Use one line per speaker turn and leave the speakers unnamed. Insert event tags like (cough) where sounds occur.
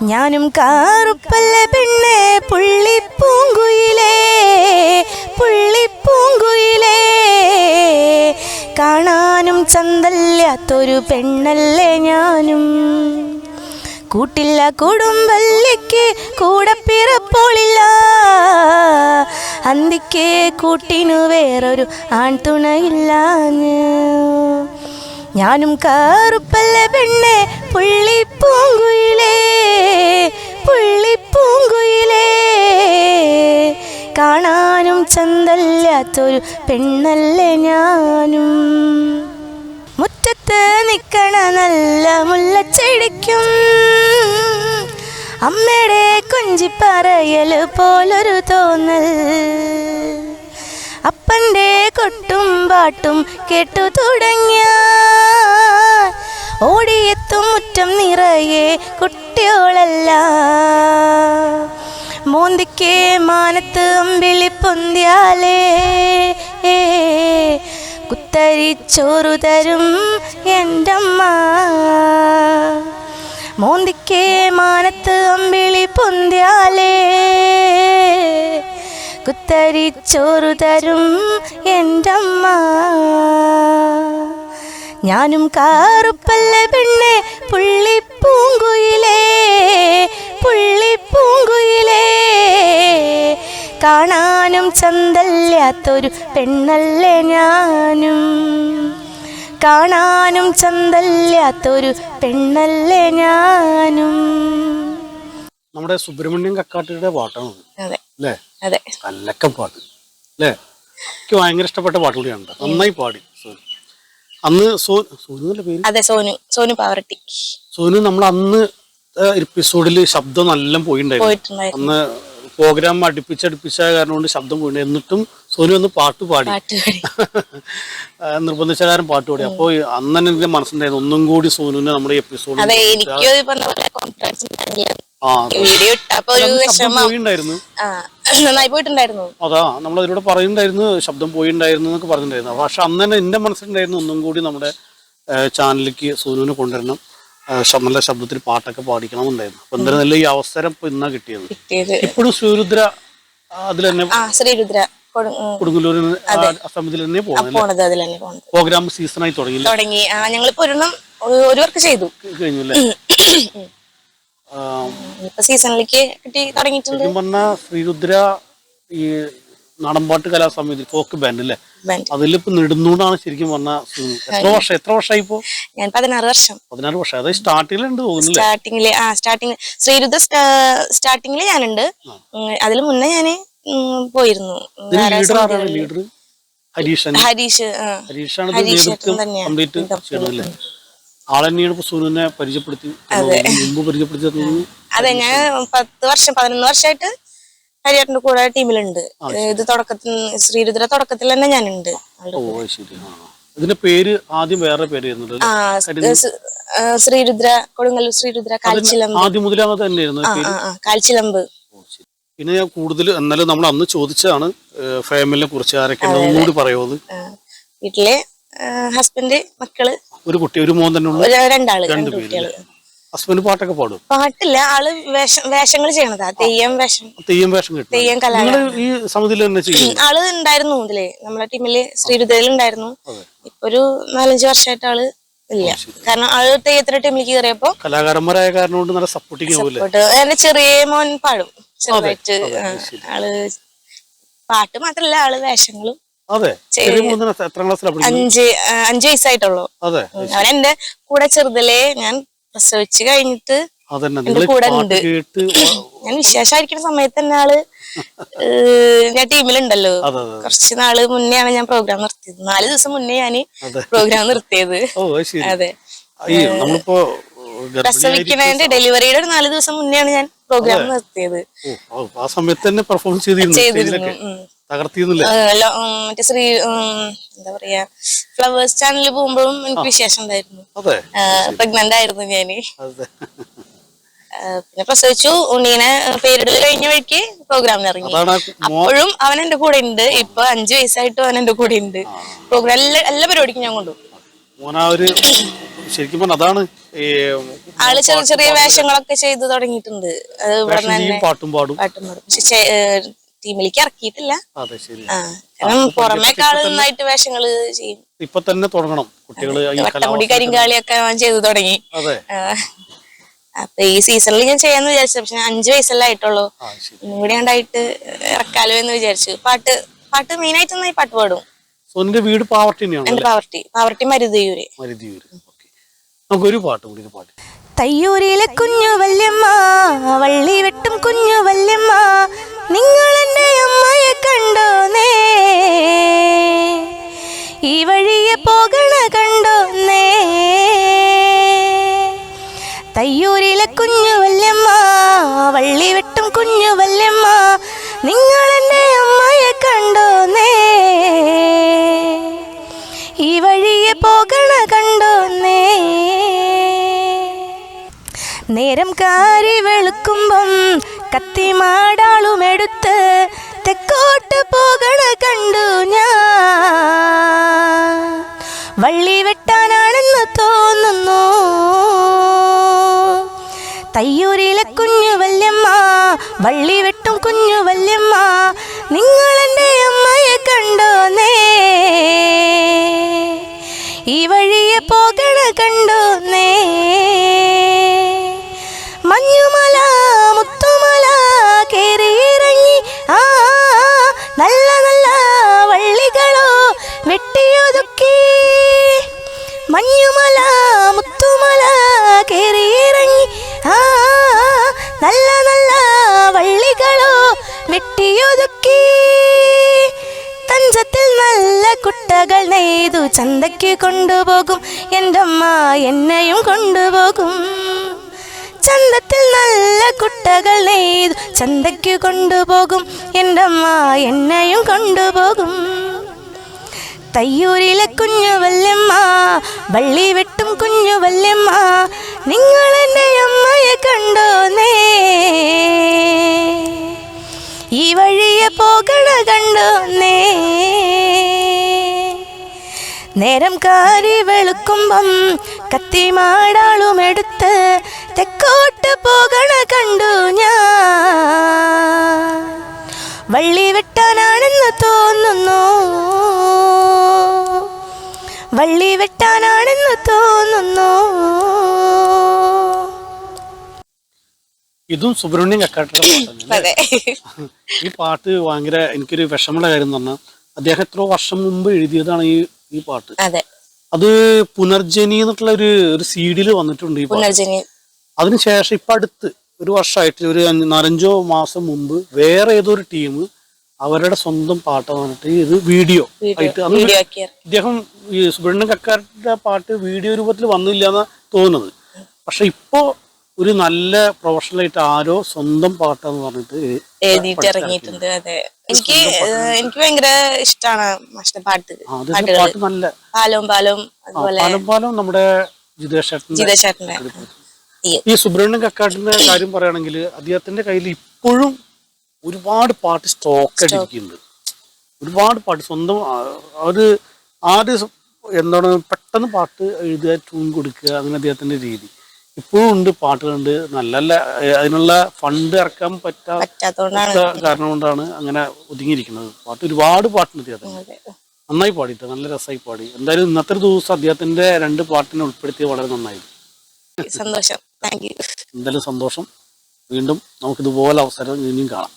ഞാനും കാറുപ്പല്ല പെണ്ണെ പുള്ളിപ്പൂങ്കുയിലേ പുള്ളിപ്പൂങ്കുയിലേ. കാണാനും ചന്തല്ലാത്തൊരു പെണ്ണല്ലേ ഞാനും. കൂട്ടില്ല കുടുംബല്ലേക്ക് കൂടെ പിറപ്പോളില്ല അന്തിക്ക് കൂട്ടിനു വേറൊരു ആൺതുണയില്ല ഞാനും കാറുപ്പല്ല പെണ്ണെ പുള്ളിപ്പൂങ്കുയിലേ പുള്ളിപ്പൂങ്കുയിലേ. കാണാനും ചന്തല്ലാത്തൊരു പെണ്ണല്ലേ ഞാനും. മുറ്റത്ത് നിൽക്കണ നല്ല മുല്ലച്ചെടിക്കും. അമ്മയുടെ കുഞ്ചിപ്പറയൽ പോലൊരു തോന്നൽ. അപ്പന്റെ കൊട്ടും പാട്ടും കേട്ടു തുടങ്ങിയ. ഓടിയെത്തും മുറ്റം നിറയെ കുട്ടികളല്ല. മോന്തിക്കേ മാനത്ത് അമ്പിളി പൊന്തിയാലേ. കുത്തരിച്ചോറു തരും എന്റമ്മ മോന്തിക്കേ മാനത്ത് അമ്പിളി പൊന്തിയാലേ. കുത്തരിച്ചോറു തരും എന്റമ്മ ഞാനും കാറുപ്പല്ല പെണ്ണെ പുള്ളിപ്പൂങ്കുയിലേ പുള്ളിപ്പൂങ്കുയിലേ. കാണാനും ചന്തല്ലാത്തൊരു പെണ്ണല്ലേ ഞാനും. കാണാനും ചന്തല്ലാത്തൊരു പെണ്ണല്ലേ ഞാനും.
നമ്മുടെ സുബ്രഹ്മണ്യം കക്കാട്ടിയുടെ പാട്ടാണ്.
അതെ.
അല്ലേ?
അതെ.
കല്ലക്കം പാട്ട്. അല്ലേ? എനിക്ക് ഭയങ്കര ഇഷ്ടപ്പെട്ട പാട്ട് കൂടിയാണ് നന്നായി പാടി. സോനു അന്ന് സോനു
അതെ സോനു. സോനു പാവറട്ടി
സോനു നമ്മൾ അന്ന് എപ്പിസോഡിൽ ശബ്ദം നല്ല പോയിണ്ടായിരുന്നു.
പോയിട്ടുണ്ടായിരുന്നു.
അന്ന് പ്രോഗ്രാം അടുപ്പിച്ചടുപ്പിച്ച കാരണം കൊണ്ട് ശബ്ദം പോയിട്ടുണ്ട് എന്നിട്ടും സോനു ഒന്ന് പാട്ട് പാടി. നിർബന്ധിച്ച കാരണം പാട്ട് പാടി. അപ്പോൾ അന്ന് തന്നെ എന്റെ മനസ്സിലായിരുന്നു ഒന്നും കൂടി സോനുവിനെ നമ്മുടെ
എപ്പിസോഡ്
ആ പോയിണ്ടായിരുന്നു.
നന്നായി പോയിട്ടുണ്ടായിരുന്നു.
അതാ നമ്മൾ അതിലൂടെ പറയുന്നുണ്ടായിരുന്നു ശബ്ദം പോയിണ്ടായിരുന്നു എന്നൊക്കെ പറഞ്ഞിട്ടുണ്ടായിരുന്നു. പക്ഷെ അന്ന് തന്നെ എന്റെ മനസ്സിലുണ്ടായിരുന്നു ഒന്നും കൂടി നമ്മുടെ ചാനലിലേക്ക് സൂനുവിനെ കൊണ്ടുവരണം. നല്ല ശബ്ദത്തിൽ പാട്ടൊക്കെ പാടിക്കണം എന്നുണ്ടായിരുന്നു അപ്പൊ എന്തായാലും നല്ല ഈ അവസരം ഇപ്പൊ ഇന്നാ കിട്ടിയത്. ഇപ്പോഴും ശ്രീരുദ്ര അതിൽ തന്നെ
ശ്രീരുദ്ര കൊടു- ഉം,
കൊടുങ്ങല്ലൂരിൽ അസംബന്ധത്തിൽ തന്നെ പോകുന്നത് പ്രോഗ്രാം സീസണായി ആയി
തുടങ്ങി. ആ ഞങ്ങളിപ്പോ ഒരെണ്ണം ഒരു- വർക്ക് ചെയ്തു.
കഴിഞ്ഞു അല്ലേ?
സീസണിലേക്ക് കിട്ടി തുടങ്ങിയിട്ടുണ്ട്.
ശരിക്കും പറഞ്ഞ ശ്രീരുദ്ര ഈ നാടൻപാട്ട് കലാസമിതി ഫോക്ക് ബാൻഡ് അല്ലേ? അതിലിപ്പോ നെടുന്നൂടാണ് ശരിക്കും പറഞ്ഞ എത്ര വർഷം എത്ര വർഷമായി ഇപ്പോ?
ഞാൻ പതിനാറ് വർഷം.
പതിനാറ് വർഷം. അതായത് സ്റ്റാർട്ടിങ്ങിലുണ്ട് തോന്നുന്നില്ലേ
സ്റ്റാർട്ടിങ്ങിൽ ആ സ്റ്റാർട്ടിങ് ശ്രീരുദ്ര സ്റ്റാർട്ടിങ്ങിൽ ഞാനുണ്ട്. അതിൽ മുന്നേ ഞാൻ പോയിരുന്നു.
ഹരീഷ് ലീഡർ
ഹരീഷ് ഹരീഷ്
ആണ്
തന്നെയാണ്
കംപ്ലീറ്റ് ചെയ്യണമല്ലേ ആളെന്നെയാണ് പരിചയപ്പെടുത്തി മുമ്പ് പരിചയപ്പെടുത്തി
അതെ ഞാൻ പത്ത് വർഷം പതിനൊന്ന് വർഷമായിട്ട് ഹരിയേട്ടന്റെ കൂടെ ടീമിലുണ്ട്. ഇത് തുടക്കത്തിൽ ശ്രീരുദ്ര തുടക്കത്തിൽ തന്നെ ഞാനുണ്ട്.
ഇതിന്റെ പേര് ആദ്യം വേറെ പേര്
ശ്രീരുദ്ര കൊടുങ്ങല്ലൂർ ശ്രീരുദ്ര കാൽച്ചിലമ്പ്.
ആദ്യം തന്നെയായിരുന്നു
കാൽച്ചിലമ്പ്.
പിന്നെ ഞാൻ കൂടുതൽ എന്നാലും നമ്മൾ അന്ന് ചോദിച്ചതാണ് ഫാമിലിനെ കുറിച്ച് ആരൊക്കെ ഒന്നുകൂടി
വീട്ടിലെ ഹസ്ബൻഡ് മക്കൾ
ഒരു കുട്ടി ഒരു മോൻ തന്നെ ഉള്ളൂ.
ഒരു രണ്ടാൾ രണ്ട്
രണ്ട് കുട്ടികൾ. ഹസ്ബൻഡ് പാട്ടൊക്കെ പാടും.
പാട്ടില്ല ആൾ വേഷങ്ങൾ ചെയ്യണതാ. തെയ്യം വേഷം.
തെയ്യം വേഷം കിട്ടും.
തെയ്യം കലാ
ഈ സമിതിയിൽ തന്നെ ചെയ്യും?
ആൾ ഉണ്ടായിരുന്നു ഇതിൽ നമ്മളെ ടീമിൽ ശ്രീരുദ്രയിൽ ഉണ്ടായിരുന്നു. ഇപ്പൊ ഒരു നാലഞ്ച് വർഷമായിട്ട് ആൾ ഇല്ല. കാരണം ആൾ തെയ്യത്തിന്റെ ടീമിലേക്ക് കയറിയപ്പോ
കലാകാരന്മാരായ കാരണം കൊണ്ട് നല്ല സപ്പോർട്ടിങ്
എന്റെ ചെറിയ മോൻ പാടും. ചെറുതായിട്ട് ആൾ പാട്ട് മാത്രല്ല ആൾ വേഷങ്ങളും
അതെ. എത്രാം ക്ലാസ്സിലാണ്
അഞ്ച് അഞ്ച് വയസ്സായിട്ടുള്ളൂ.
അതെ.
അവൻ എന്റെ കൂടെ ചെറുതിലേ ഞാൻ പ്രസവിച്ച് കഴിഞ്ഞിട്ട് കൂടെ ഉണ്ട്. (coughs) ഞാൻ വിശേഷമായിരിക്കുന്ന സമയത്ത് തന്നെ ആൾ (laughs) ഞാൻ ടീമിലുണ്ടല്ലോ. കുറച്ച് നാൾ മുന്നെയാണ് ഞാൻ പ്രോഗ്രാം നിർത്തിയത്. നാല് ദിവസം മുന്നേ ഞാൻ പ്രോഗ്രാം നിർത്തിയത്.
അതെ
പ്രസവിക്കുന്നതിന്റെ ഡെലിവറിയുടെ ഒരു നാല് ദിവസം മുന്നെയാണ് ഞാൻ പ്രോഗ്രാം നിർത്തിയത്.
ആ സമയത്ത് തന്നെ പെർഫോം ചെയ്തിരുന്നു. തകർത്തിരുന്നില്ലേ?
മറ്റേ ശ്രീ എന്താ പറയാ ഫ്ലവേഴ്സ് ചാനലിൽ പോകുമ്പോഴും എനിക്ക് വിശേഷം ഉണ്ടായിരുന്നു. പ്രഗ്നന്റ് ആയിരുന്നു ഞാൻ. പിന്നെ പ്രസവിച്ചു. ഉണ്ണീനെ പേരിടൽ കഴിഞ്ഞ വഴിക്ക് പ്രോഗ്രാമിന് ഇറങ്ങി. അപ്പോഴും അവൻ എന്റെ കൂടെ ഉണ്ട്. ഇപ്പൊ അഞ്ചു വയസ്സായിട്ടും അവൻ എന്റെ കൂടെ ഉണ്ട്. പ്രോഗ്രാം എല്ലാ എല്ലാ പരിപാടിക്കും ഞാൻ കൊണ്ടുപോകും.
ശരിക്കും പറഞ്ഞാൽ അതാണ്
ആൾ ചെറിയ ചെറിയ വേഷങ്ങളൊക്കെ ചെയ്തു തുടങ്ങിയിട്ടുണ്ട്.
പാട്ടും പാടും.
പാട്ടും പാടും. ടീമിലേക്ക് ഇറക്കിയിട്ടില്ല.
അതെ ശരി
ആ കാരണം പുറമേക്ക് ആൾ നന്നായിട്ട് വേഷങ്ങൾ ചെയ്യും.
ഇപ്പൊ തന്നെ തുടങ്ങണം കുട്ടികൾ കലാ
വട്ടമുടി കരിങ്കാളിയൊക്കെ ചെയ്തു തുടങ്ങി. അപ്പൊ ഈ സീസണിൽ ഞാൻ ചെയ്യാന്ന് വിചാരിച്ചു പക്ഷെ അഞ്ചു വയസ്സല്ലേ ആയിട്ടുള്ളൂ. ഇന്നും കൂടി ഉണ്ടായിട്ട് ഇറക്കാലോ എന്ന് വിചാരിച്ചു. പാട്ട് പാട്ട് മെയിനായിട്ട് നന്നായി പാട്ട് പാടും.
സോനിന്റെ വീട് പാവർട്ടി
പാവർട്ടി പാവർട്ടി മരുതയൂര്.
മരുതിയൂര്. നമുക്കൊരു പാട്ട് കൂടി ഒരു പാട്ട്
തയ്യൂരിലെ കുഞ്ഞു വല്യമ്മ വള്ളി വെട്ടും കുഞ്ഞു വല്യമ്മ നിങ്ങൾ എന്റെ അമ്മയെ കണ്ടോ നേ ഈ വഴിയെ പോകണ കണ്ടോന്നേ നേരം കാരി വെളുക്കുമ്പം കത്തിമാടാളും എടുത്ത് തെക്കോട്ട് പോകണ കണ്ടു ഞാൻ. വള്ളി വെട്ടാനാണെന്ന് തോന്നുന്നു. തയ്യൂരിലെ കുഞ്ഞു വല്യമ്മ വള്ളി വെട്ടും കുഞ്ഞു വല്യമ്മ നിങ്ങൾ എന്റെ അമ്മയെ കണ്ടോ നേ. ഈ വഴിയെ പോകണ കണ്ടോ മഞ്ഞുമല മഞ്ഞുമല മുത്തുമല കേറിയിറങ്ങി ആ നല്ല നല്ല വള്ളികളോ വെട്ടിയൊതുക്കി. തഞ്ചത്തിൽ നല്ല കുട്ടകൾ നെയ്തു ചന്തയ്ക്ക് കൊണ്ടുപോകും. എന്റെ അമ്മ എന്നെയും കൊണ്ടുപോകും. ചന്തത്തിൽ നല്ല കുട്ടകൾ നെയ്തു ചന്തയ്ക്ക് കൊണ്ടുപോകും. എന്റെ അമ്മ എന്നെയും കൊണ്ടുപോകും. തയ്യൂരിലെ കുഞ്ഞു വല്യമ്മ വള്ളി വെട്ടും കുഞ്ഞു വല്യമ്മ നിങ്ങൾ എന്റെ അമ്മയെ കണ്ടോന്നേ. ഈ വഴിയെ പോകണ കണ്ടോന്നേ. നേരം കാരി വെളുക്കുമ്പം കത്തിമാടാളും എടുത്ത് തെക്കോട്ട് പോകണ കണ്ടു ഞാൻ. വള്ളി വെട്ടാനാണെന്ന് തോന്നുന്നു. വള്ളി വെട്ടാനാണെന്ന് തോന്നുന്നു.
ഇതും സുബ്രഹ്മണ്യം (laughs)
അതെ.
ഈ പാട്ട് ഭയങ്കര എനിക്കൊരു വിഷമമുള്ള കാര്യം പറഞ്ഞാൽ അദ്ദേഹം എത്ര വർഷം മുമ്പ് എഴുതിയതാണ് ഈ ഈ പാട്ട്.
അതെ.
പുനർജനി എന്നുള്ള ഒരു ഒരു സീഡിൽ വന്നിട്ടുണ്ട് ഈ പാട്ട്. അതിനുശേഷം ഇപ്പൊ അടുത്ത് ഒരു വർഷമായിട്ട് ഒരു നാലഞ്ചോ മാസം മുമ്പ് വേറെ ഏതൊരു ടീം അവരുടെ സ്വന്തം പാട്ട് വന്നിട്ട് ഇത് വീഡിയോ ആയിട്ട്. അന്ന്. ഇദ്ദേഹം ഈ സുബ്രഹ്മണ്യം കക്കാരുടെ പാട്ട് വീഡിയോ രൂപത്തിൽ വന്നില്ല എന്നാ തോന്നുന്നത്. പക്ഷെ ഇപ്പോ ഒരു നല്ല പ്രൊഫഷണൽ ആയിട്ട് ആരോ സ്വന്തം പാട്ടെന്ന് പറഞ്ഞിട്ട്
എഴുതിയിട്ടിറങ്ങിയിട്ടുണ്ട് അതെ. എനിക്ക് എനിക്ക് ഭയങ്കര ഇഷ്ടമാണ് മാഷിന്റെ പാട്ട്.
പാട്ട് നല്ല
പാലവും പാലവും
പാലം പാലം നമ്മുടെ ജിതേഷ്
ജിതേഷേട്ടന്റെ ഈ
സുബ്രഹ്മണ്യൻ സുബ്രഹ്മണ്യം കക്കാട്ടിന്റെ കാര്യം പറയുകയാണെങ്കിൽ അദ്ദേഹത്തിന്റെ കയ്യിൽ ഇപ്പോഴും ഒരുപാട് പാട്ട് സ്റ്റോക്ക് അടിക്കുന്നുണ്ട് ഒരുപാട് പാട്ട് സ്വന്തം അവർ ഒരു ആര് എന്താണ് പെട്ടെന്ന് പാട്ട് എഴുതുക ട്യൂൺ കൊടുക്കുക അങ്ങനെ അദ്ദേഹത്തിന്റെ രീതി. ഇപ്പോഴും ഉണ്ട് പാട്ടുകളുണ്ട്. നല്ല നല്ല അതിനുള്ള ഫണ്ട് ഇറക്കാൻ പറ്റാത്ത കാരണം കൊണ്ടാണ് അങ്ങനെ ഒതുങ്ങിയിരിക്കുന്നത്. പാട്ട് ഒരുപാട് പാട്ടുണ്ട് അദ്ദേഹത്തിന്. നന്നായി പാടിയിട്ട് നല്ല രസമായി പാടി. എന്തായാലും ഇന്നത്തെ ദിവസം അദ്ദേഹത്തിന്റെ രണ്ട് പാട്ടിനെ ഉൾപ്പെടുത്തി വളരെ നന്നായി.
സന്തോഷം.
എന്തായാലും സന്തോഷം വീണ്ടും നമുക്കിതുപോലെ അവസരം ഇനിയും കാണാം.